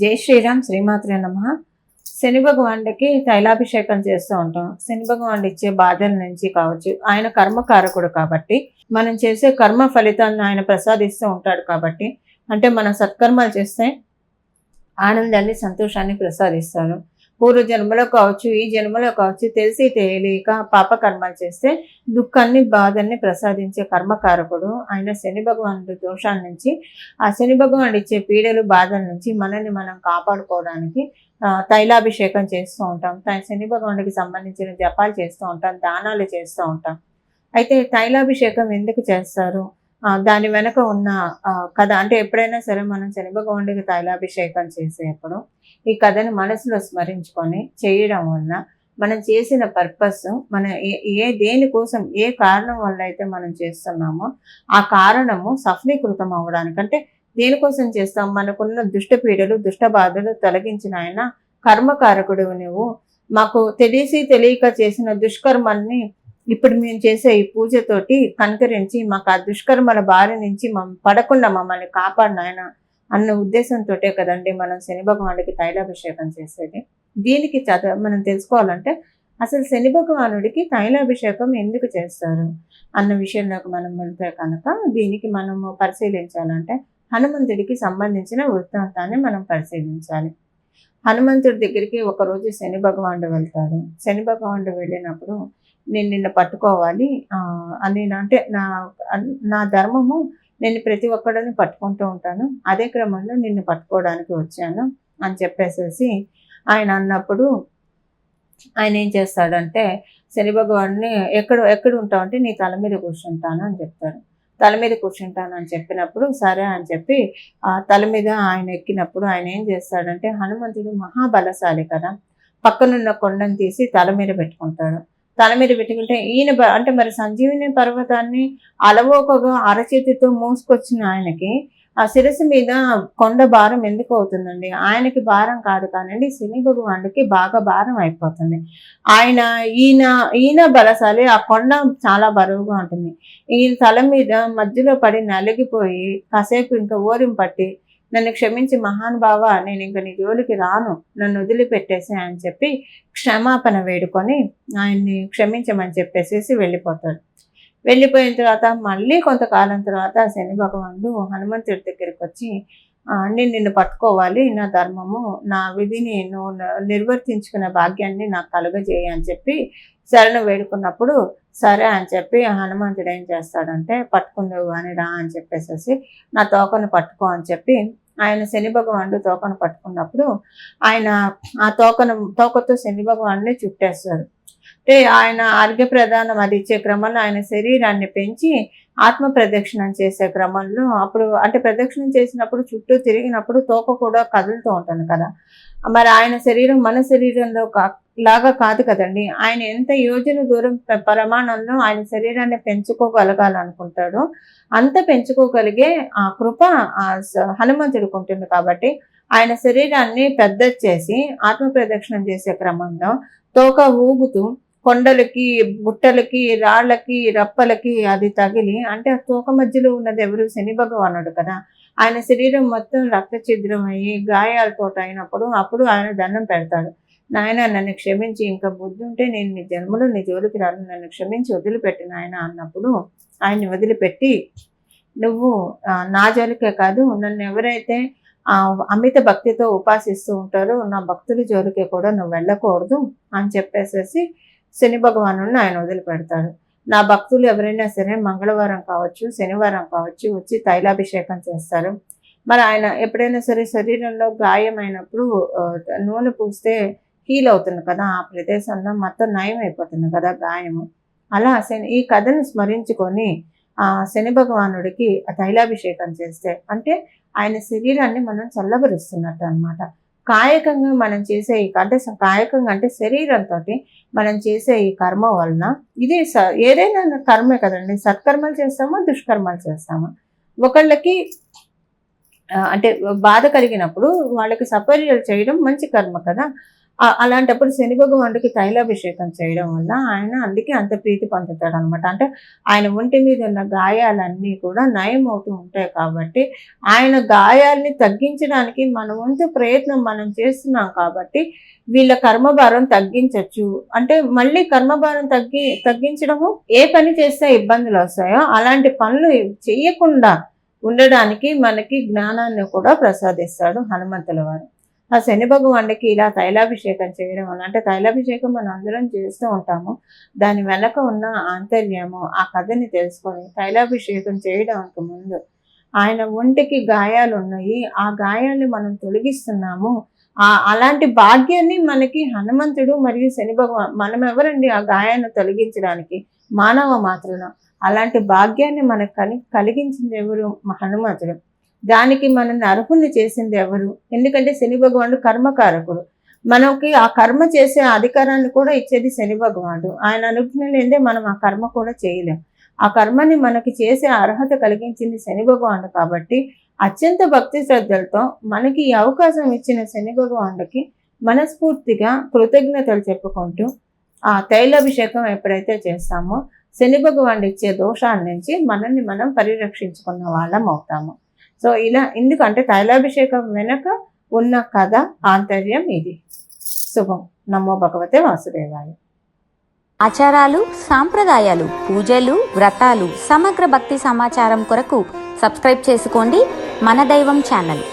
జై శ్రీరామ్ శ్రీమాత్రే నమ. శని భగవానుడికి తైలాభిషేకం చేస్తూ ఉంటాం. శని భగవానుడు ఇచ్చే బాధల నుంచి కావచ్చు ఆయన కర్మకారకుడు కాబట్టి మనం చేసే కర్మ ఫలితాలను ఆయన ప్రసాదిస్తూ ఉంటాడు కాబట్టి అంటే మనం సత్కర్మలు చేస్తే ఆనందాన్ని సంతోషాన్ని ప్రసాదిస్తాడు. పూర్వ జన్మలో కావచ్చు ఈ జన్మలో కావచ్చు తెలిసి తెలియక పాపకర్మలు చేస్తే దుఃఖాన్ని బాధల్ని ప్రసాదించే కర్మకారకుడు ఆయన శని భగవానుడి దోషాల నుంచి. ఆ శని భగవానుడు ఇచ్చే పీడలు బాధల నుంచి మనల్ని మనం కాపాడుకోవడానికి ఆ, తైలాభిషేకం చేస్తూ ఉంటాం. త- శని భగవానుడికి సంబంధించిన జపాలు చేస్తూ ఉంటాం దానాలు చేస్తూ ఉంటాం. అయితే తైలాభిషేకం ఎందుకు చేస్తారు? దాని వెనక ఉన్న కథ అంటే ఎప్పుడైనా సరే మనం శని భగవానుడికి తైలాభిషేకం చేసేప్పుడు ఈ కథని మనసులో స్మరించుకొని చేయడం వల్ల మనం చేసిన పర్పస్ మన ఏ- దేనికోసం ఏ కారణం వల్ల అయితే మనం చేస్తున్నామో ఆ కారణము సఫలీకృతం అవ్వడానికంటే దేనికోసం చేస్తాం? మనకున్న దుష్టపీడలు దుష్టబాధలు దుష్ట బాధలు తొలగించిన ఆయన కర్మకారకుడు నువ్వు. మాకు తెలిసి తెలియక చేసిన దుష్కర్మల్ని ఇప్పుడు మేము చేసే ఈ పూజతోటి కనుకరించి మాకు ఆ దుష్కర్మల బారి నుంచి మమ్ పడకుండా మమ్మల్ని కాపాడిన ఆయన అన్న ఉద్దేశంతో కదండి మనం శని భగవానుడికి తైలాభిషేకం చేసేది. దీనికి చద మనం తెలుసుకోవాలంటే అసలు శని భగవానుడికి తైలాభిషేకం ఎందుకు చేస్తారు అన్న విషయంలోకి మనం వెళ్తే కనుక దీనికి మనము పరిశీలించాలంటే హనుమంతుడికి సంబంధించిన వృత్తాంతాన్ని మనం పరిశీలించాలి. హనుమంతుడి దగ్గరికి ఒకరోజు శని భగవానుడు వెళ్తాడు. శని భగవానుడు వెళ్ళినప్పుడు నేను నిన్ను పట్టుకోవాలి. అని అంటే నా నా ధర్మము నేను ప్రతి ఒక్కడని పట్టుకుంటూ ఉంటాను. అదే క్రమంలో నిన్ను పట్టుకోవడానికి వచ్చాను అని చెప్పేసేసి ఆయన అన్నప్పుడు ఆయన ఏం చేస్తాడంటే శని భగవాన్ని ఎక్కడ ఎక్కడ ఉంటావు అంటే నీ తల మీద కూర్చుంటాను అని చెప్తాడు. తల మీద కూర్చుంటాను అని చెప్పినప్పుడు సరే అని చెప్పి ఆ తల మీద ఆయన ఎక్కినప్పుడు ఆయన ఏం చేస్తాడంటే హనుమంతుడు మహాబలశాలి కదా పక్కనున్న కొండను తీసి తల మీద పెట్టుకుంటాడు. తల మీద పెట్టుకుంటే ఈయన అంటే మరి సంజీవిని పర్వతాన్ని అలవోకగా అరచేతితో మోసుకొచ్చిన ఆయనకి ఆ శిరస్సు మీద కొండ భారం ఎందుకు అవుతుందండి? ఆయనకి భారం కాదు కానండి శని భగవానుడికి బాగా భారం అయిపోతుంది. ఆయన ఈయన ఈయన బలశాలి ఆ కొండ చాలా బరువుగా ఉంటుంది. ఈయన తల మీద మధ్యలో పడి నలిగిపోయి కాసేపు ఇంకా ఓరిం పట్టి నన్ను క్షమించి మహానుభావ నేను ఇంక నీ జోలికి రాను నన్ను వదిలిపెట్టేసి అని చెప్పి క్షమాపణ వేడుకొని ఆయన్ని క్షమించమని చెప్పేసేసి వెళ్ళిపోతాడు. వెళ్ళిపోయిన తర్వాత మళ్ళీ కొంతకాలం తర్వాత శని భగవానుడు హనుమంతుడి దగ్గరికి వచ్చి నేను నిన్ను పట్టుకోవాలి నా ధర్మము నా విధిని నువ్వు నిర్వర్తించుకునే భాగ్యాన్ని నాకు కలుగజేయి అని చెప్పి శరణు వేడుకున్నప్పుడు సరే అని చెప్పి హనుమంతుడు ఏం చేస్తాడంటే పట్టుకుందావు కానీ రా అని చెప్పేసేసి నా తోకను పట్టుకో అని చెప్పి ఆయన శని భగవానుడు తోకను పట్టుకున్నప్పుడు ఆయన ఆ తోకను తోకతో శని భగవాన్ని చుట్టేస్తాడు. అంటే ఆయన ఆరోగ్య ప్రధానం అది ఇచ్చే క్రమంలో ఆయన శరీరాన్ని పెంచి ఆత్మ ప్రదక్షిణం చేసే క్రమంలో అప్పుడు అంటే ప్రదక్షిణం చేసినప్పుడు చుట్టూ తిరిగినప్పుడు తోక కూడా కదులుతూ ఉంటుంది కదా. మరి ఆయన శరీరం మన శరీరంలో లాగా కాదు కదండి. ఆయన ఎంత యోజన దూరం ప్రమాణంలో ఆయన శరీరాన్ని పెంచుకోగలగాలనుకుంటాడో అంత పెంచుకోగలిగే ఆ కృప ఆ స- హనుమంతుడికి ఉంటుంది కాబట్టి ఆయన శరీరాన్ని పెద్ద చేసి ఆత్మ ప్రదక్షిణం చేసే క్రమంలో తోక ఊగుతూ కొండలకి బుట్టలకి రాళ్ళకి రప్పలకి అది తగిలి అంటే ఆ తోక మధ్యలో ఉన్నది ఎవరు? శని భగవానుడు కదా. ఆయన శరీరం మొత్తం రక్త ఛిద్రం అయ్యి గాయాలతో అయినప్పుడు అప్పుడు ఆయన దండం పెడతాడు. నాయన నన్ను క్షమించి ఇంకా బుద్ధి ఉంటే నేను నీ జన్మలో నీ జోలికి రాను. నన్ను క్షమించి వదిలిపెట్టి నాయన అన్నప్పుడు ఆయన్ని వదిలిపెట్టి నువ్వు నా జోలికే కాదు నన్ను ఎవరైతే అమిత భక్తితో ఉపాసిస్తూ ఉంటారో నా భక్తుల జోలికి కూడా నువ్వు వెళ్ళకూడదు అని చెప్పేసేసి శని భగవాను ఆయన వదిలిపెడతాడు. నా భక్తులు ఎవరైనా సరే మంగళవారం కావచ్చు శనివారం కావచ్చు వచ్చి తైలాభిషేకం చేస్తారు. మరి ఆయన ఎప్పుడైనా సరే శరీరంలో గాయమైనప్పుడు నూనె పూస్తే హీల్ అవుతుంది కదా ఆ ప్రదేశంలో మొత్తం నయం అయిపోతుంది కదా గాయము. అలా శని ఈ కథను స్మరించుకొని ఆ శని భగవానుడికి ఆ తైలాభిషేకం చేస్తే అంటే ఆయన శరీరాన్ని మనం చల్లబరుస్తున్నట్టు అనమాట కాయకంగా మనం చేసే ఈ అంటే కాయకంగా అంటే శరీరంతో మనం చేసే ఈ కర్మ వలన ఇది స- ఏదైనా కర్మే కదండి సత్కర్మలు చేస్తామా దుష్కర్మలు చేస్తామా? ఒకళ్ళకి అంటే బాధ కలిగినప్పుడు వాళ్ళకి సపర్యలు చేయడం మంచి కర్మ కదా. అలాంటప్పుడు శని భగవానుడికి తైలాభిషేకం చేయడం వల్ల ఆయన అందుకే అంత ప్రీతి పొందుతాడు అనమాట అంటే ఆయన ఒంటి మీద ఉన్న గాయాలన్నీ కూడా నయం అవుతూ ఉంటాయి కాబట్టి ఆయన గాయాల్ని తగ్గించడానికి మన వంతు ప్రయత్నం మనం చేస్తున్నాం కాబట్టి వీళ్ళ కర్మభారం తగ్గించవచ్చు అంటే మళ్ళీ కర్మభారం తగ్గి తగ్గించడము ఏ పని చేస్తే ఇబ్బందులు వస్తాయో అలాంటి పనులు చేయకుండా ఉండడానికి మనకి జ్ఞానాన్ని కూడా ప్రసాదిస్తాడు హనుమంతుల వారు. ఆ శని భగవానుడికి ఇలా తైలాభిషేకం చేయడం వల్ల అంటే తైలాభిషేకం మనం అందరం చేస్తూ ఉంటాము. దాని వెనక ఉన్న ఆంతర్యము ఆ కథని తెలుసుకొని తైలాభిషేకం చేయడానికి ముందు ఆయన ఒంటికి గాయాలు ఉన్నాయి. ఆ గాయాన్ని మనం తొలగిస్తున్నాము. ఆ అలాంటి భాగ్యాన్ని మనకి హనుమంతుడు మరియు శని భగవాన్ మనం ఎవరండి ఆ గాయాన్ని తొలగించడానికి? మానవ మాత్రం అలాంటి భాగ్యాన్ని మనకు కలి కలిగించింది ఎవరు? హనుమంతుడు. దానికి మనల్ని అర్హుల్ని చేసింది ఎవరు? ఎందుకంటే శని భగవానుడు కర్మకారకుడు. మనకి ఆ కర్మ చేసే అధికారాన్ని కూడా ఇచ్చేది శని భగవానుడు. ఆయన అనుజ్ఞ లేదే మనం ఆ కర్మ కూడా చేయలేం. ఆ కర్మని మనకి చేసే అర్హత కలిగించింది శని భగవానుడు కాబట్టి అత్యంత భక్తి శ్రద్ధలతో మనకి ఈ అవకాశం ఇచ్చిన శని భగవానుడికి మనస్ఫూర్తిగా కృతజ్ఞతలు చెప్పుకుంటూ ఆ తైలాభిషేకం ఎప్పుడైతే చేస్తామో శని భగవానుడు ఇచ్చే దోషాల నుంచి మనల్ని మనం పరిరక్షించుకున్న వాళ్ళం అవుతాము. సో ఇలా ఎందుకంటే తైలాభిషేకం వెనక ఉన్న కథ ఆంతర్యం ఇది. శుభం. నమో భగవతే వాసుదేవాయ. ఆచారాలు సాంప్రదాయాలు పూజలు వ్రతాలు సమగ్ర భక్తి సమాచారం కొరకు సబ్స్క్రైబ్ చేసుకోండి మన దైవం ఛానల్.